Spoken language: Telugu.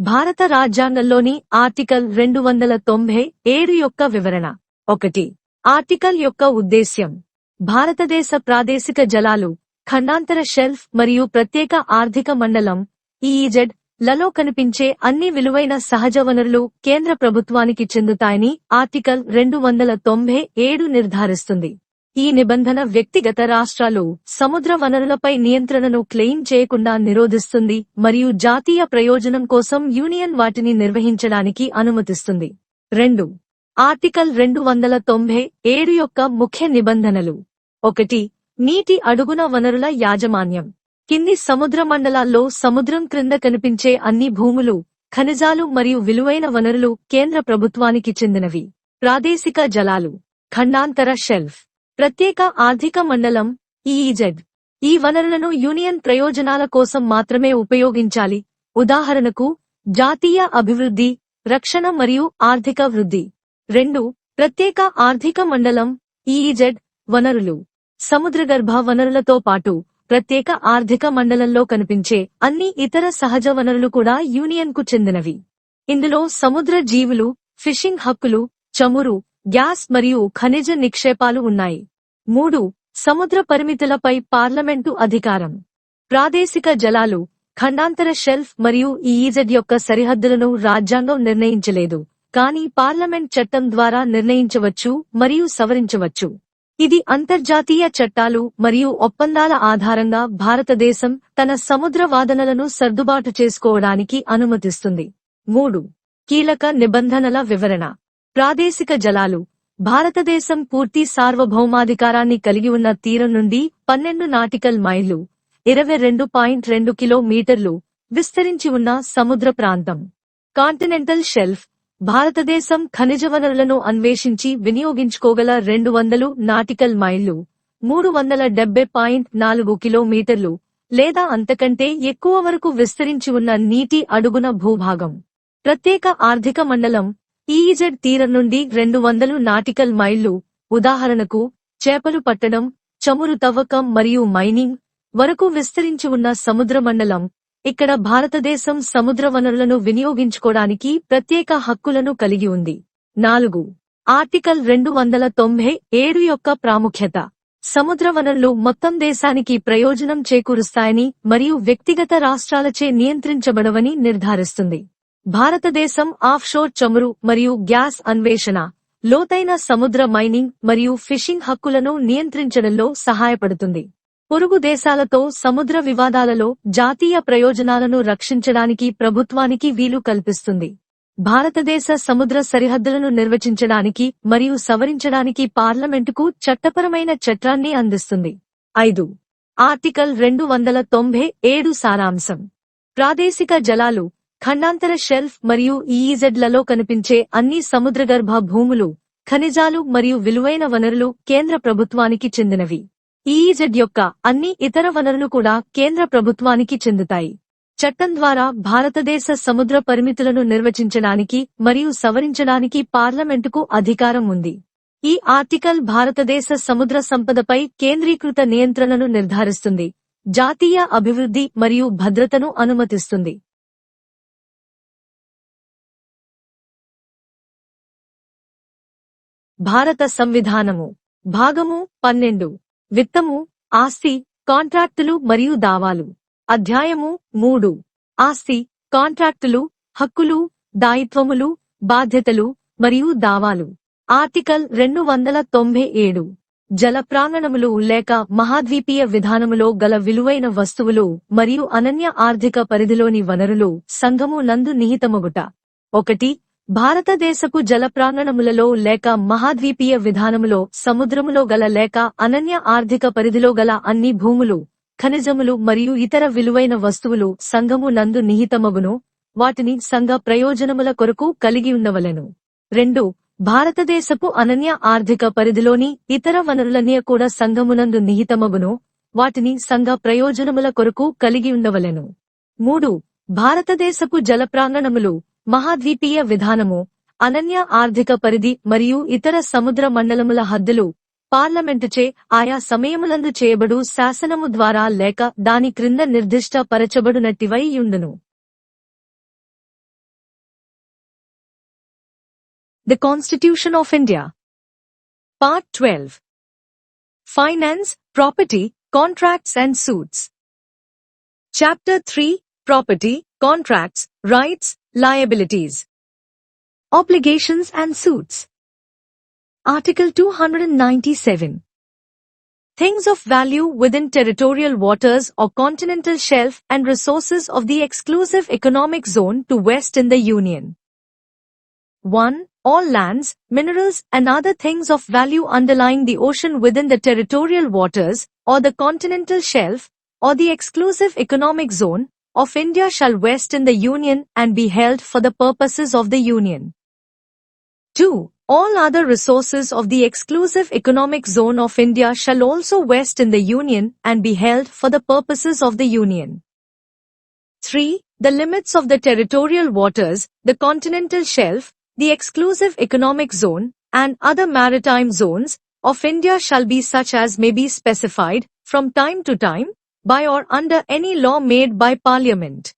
భారత రాజ్యాంగంలోని ఆర్టికల్ రెండు వందల తొంభై ఏడు యొక్క వివరణ. ఒకటి. ఆర్టికల్ యొక్క ఉద్దేశ్యం. భారతదేశ ప్రాదేశిక జలాలు ఖండాంతర షెల్ఫ్ మరియు ప్రత్యేక ఆర్థిక మండలం ఈఈజెడ్లలో కనిపించే అన్ని విలువైన సహజ వనరులు కేంద్ర ప్రభుత్వానికి చెందుతాయని ఆర్టికల్ రెండు వందల తొంభై ఏడు నిర్ధారిస్తుంది. ఈ నిబంధన వ్యక్తిగత రాష్ట్రాలు సముద్ర వనరులపై నియంత్రణను క్లెయిమ్ చేయకుండా నిరోధిస్తుంది మరియు జాతీయ ప్రయోజనం కోసం యూనియన్ వాటిని నిర్వహించడానికి అనుమతిస్తుంది. రెండు. ఆర్టికల్ రెండు వందల తొంభై ఏడు యొక్క ముఖ్య నిబంధనలు. ఒకటి. నీటి అడుగున వనరుల యాజమాన్యం. కింది సముద్ర మండలాల్లో సముద్రం క్రింద కనిపించే అన్ని భూములు ఖనిజాలు మరియు విలువైన వనరులు కేంద్ర ప్రభుత్వానికి చెందినవి. ప్రాదేశిక జలాలు. ఖండాంతర షెల్ఫ్. ప్రత్యేక ఆర్థిక మండలం ఈఈజెడ్ ఈ వనరులను యూనియన్ ప్రయోజనాల కోసం మాత్రమే ఉపయోగించాలి. ఉదాహరణకు జాతీయ అభివృద్ధి రక్షణ మరియు ఆర్థిక వృద్ధి. రెండు ప్రత్యేక ఆర్థిక మండలం ఈఈజెడ్ వనరులు. సముద్రగర్భ వనరులతో పాటు ప్రత్యేక ఆర్థిక మండలంలో కనిపించే అన్ని ఇతర సహజ వనరులు కూడా యూనియన్కు చెందినవి. ఇందులో సముద్ర జీవులు ఫిషింగ్ హక్కులు చమురు గ్యాస్ మరియు ఖనిజ నిక్షేపాలు ఉన్నాయి. మూడు సముద్ర పరిమితులపై పార్లమెంటు అధికారం. ప్రాదేశిక జలాలు ఖండాంతర షెల్ఫ్ మరియు ఈఈజెడ్ యొక్క సరిహద్దులను రాజ్యాంగం నిర్ణయించలేదు. కానీ పార్లమెంట్ చట్టం ద్వారా నిర్ణయించవచ్చు మరియు సవరించవచ్చు. ఇది అంతర్జాతీయ చట్టాలు మరియు ఒప్పందాల ఆధారంగా భారతదేశం తన సముద్ర వాదనలను సర్దుబాటు చేసుకోవడానికి అనుమతిస్తుంది. మూడు కీలక నిబంధనల వివరణ. ప్రాదేశిక జలాలు. భారతదేశం పూర్తి సార్వభౌమాధికారాన్ని కలిగి ఉన్న తీరం నుండి పన్నెండు నాటికల్ మైళ్ళు ఇరవై రెండు పాయింట్ రెండు కిలోమీటర్లు విస్తరించి ఉన్న సముద్ర ప్రాంతం. కాంటినెంటల్ షెల్ఫ్ భారతదేశం ఖనిజ వనరులను అన్వేషించి వినియోగించుకోగల రెండు వందలు నాటికల్ మైళ్ళు మూడు వందల డెబ్బై పాయింట్ నాలుగు కిలోమీటర్లు లేదా అంతకంటే ఎక్కువ వరకు విస్తరించి ఉన్న నీటి అడుగున భూభాగం. ప్రత్యేక ఆర్థిక మండలం ఈజెడ్ తీరం నుండి రెండు వందలు నాటికల్ మైళ్ళు ఉదాహరణకు చేపలు పట్టడం చమురు తవ్వకం మరియు మైనింగ్ వరకు విస్తరించి ఉన్న సముద్ర మండలం ఇక్కడ భారతదేశం సముద్ర వనరులను వినియోగించుకోవడానికి ప్రత్యేక హక్కులను కలిగి ఉంది. నాలుగు. ఆర్టికల్ రెండు వందల తొంభై ఏడు యొక్క ప్రాముఖ్యత. సముద్ర వనరులు మొత్తం దేశానికి ప్రయోజనం చేకూరుస్తాయని మరియు వ్యక్తిగత రాష్ట్రాలచే నియంత్రించబడవని నిర్ధారిస్తుంది. భారతదేశం ఆఫ్షోర్ చమురు మరియు గ్యాస్ అన్వేషణ లోతైన సముద్ర మైనింగ్ మరియు ఫిషింగ్ హక్కులను నియంత్రించడంలో సహాయపడుతుంది. పొరుగు దేశాలతో సముద్ర వివాదాలలో జాతీయ ప్రయోజనాలను రక్షించడానికి ప్రభుత్వానికి వీలు కల్పిస్తుంది. భారతదేశ సముద్ర సరిహద్దులను నిర్వచించడానికి మరియు సవరించడానికి పార్లమెంటుకు చట్టపరమైన చట్టాన్ని అందిస్తుంది. ఐదు. ఆర్టికల్ రెండు వందల తొంభై ఏడు సారాంశం. ప్రాదేశిక జలాలు ఖండాంతర షెల్ఫ్ మరియు ఈఈజెడ్లలో కనిపించే అన్ని సముద్రగర్భ భూములు ఖనిజాలు మరియు విలువైన వనరులు కేంద్ర ప్రభుత్వానికి చెందినవి. ఈఈజెడ్ యొక్క అన్ని ఇతర వనరులు కూడా కేంద్ర ప్రభుత్వానికి చెందుతాయి. చట్టం ద్వారా భారతదేశ సముద్ర పరిమితులను నిర్వచించడానికి మరియు సవరించడానికి పార్లమెంటుకు అధికారం ఉంది. ఈ ఆర్టికల్ భారతదేశ సముద్ర సంపదపై కేంద్రీకృత నియంత్రణను నిర్ధారిస్తుంది జాతీయ అభివృద్ధి మరియు భద్రతను అనుమతిస్తుంది. భారత సంవిధానము. భాగము పన్నెండు. విత్తము ఆస్తి కాంట్రాక్టులు మరియు దావాలు. అధ్యాయము మూడు. ఆస్తి కాంట్రాక్టులు హక్కులు దాయిత్వములు బాధ్యతలు మరియు దావాలు. ఆర్టికల్ రెండు వందల తొంభై ఏడు. జల ప్రాంగణములు లేక మహాద్వీపీయ విధానములో గల విలువైన వస్తువులు మరియు అనన్య ఆర్థిక పరిధిలోని వనరులు సంఘము నందు నిహితమగుట. ఒకటి భారతదేశపు జల ప్రాంగణములలో లేక మహాద్వీపీయ విధానములో సముద్రములో గల లేక అనన్య ఆర్థిక పరిధిలో గల అన్ని భూములు ఖనిజములు మరియు ఇతర విలువైన వస్తువులు సంఘము నందు నిహితమగును. వాటిని సంఘ ప్రయోజనముల కొరకు కలిగి ఉండవలెను. రెండు భారతదేశపు అనన్య ఆర్థిక పరిధిలోని ఇతర వనరులన్నీ కూడా సంఘమునందు నిహితమగును. వాటిని సంఘ ప్రయోజనముల కొరకు కలిగి ఉండవలెను. మూడు భారతదేశపు జల ప్రాంగణములు మహాద్వీపీయ విధానము అనన్య ఆర్థిక పరిధి మరియు ఇతర సముద్ర మండలముల హద్దులు పార్లమెంటుచే ఆయా సమయములందు చేయబడు శాసనము ద్వారా లేక దాని క్రింద నిర్దిష్ట పరచబడునట్టివై యుండును The Constitution of India. Part 12. Finance, Property, Contracts and Suits. Chapter 3 Property, Contracts, Rights, Liabilities. Obligations and Suits. Article 297. Things of value within territorial waters or continental shelf and resources of the exclusive economic zone to west in the Union. 1. All lands, minerals and other things of value underlying the ocean within the territorial waters or the continental shelf or the exclusive economic zone of India shall vest in the Union and be held for the purposes of the Union. 2. All other resources of the exclusive economic zone of India shall also vest in the Union and be held for the purposes of the Union. 3. The limits of the territorial waters, the continental shelf, the exclusive economic zone, and other maritime zones of India shall be such as may be specified, from time to time, by or under any law made by Parliament.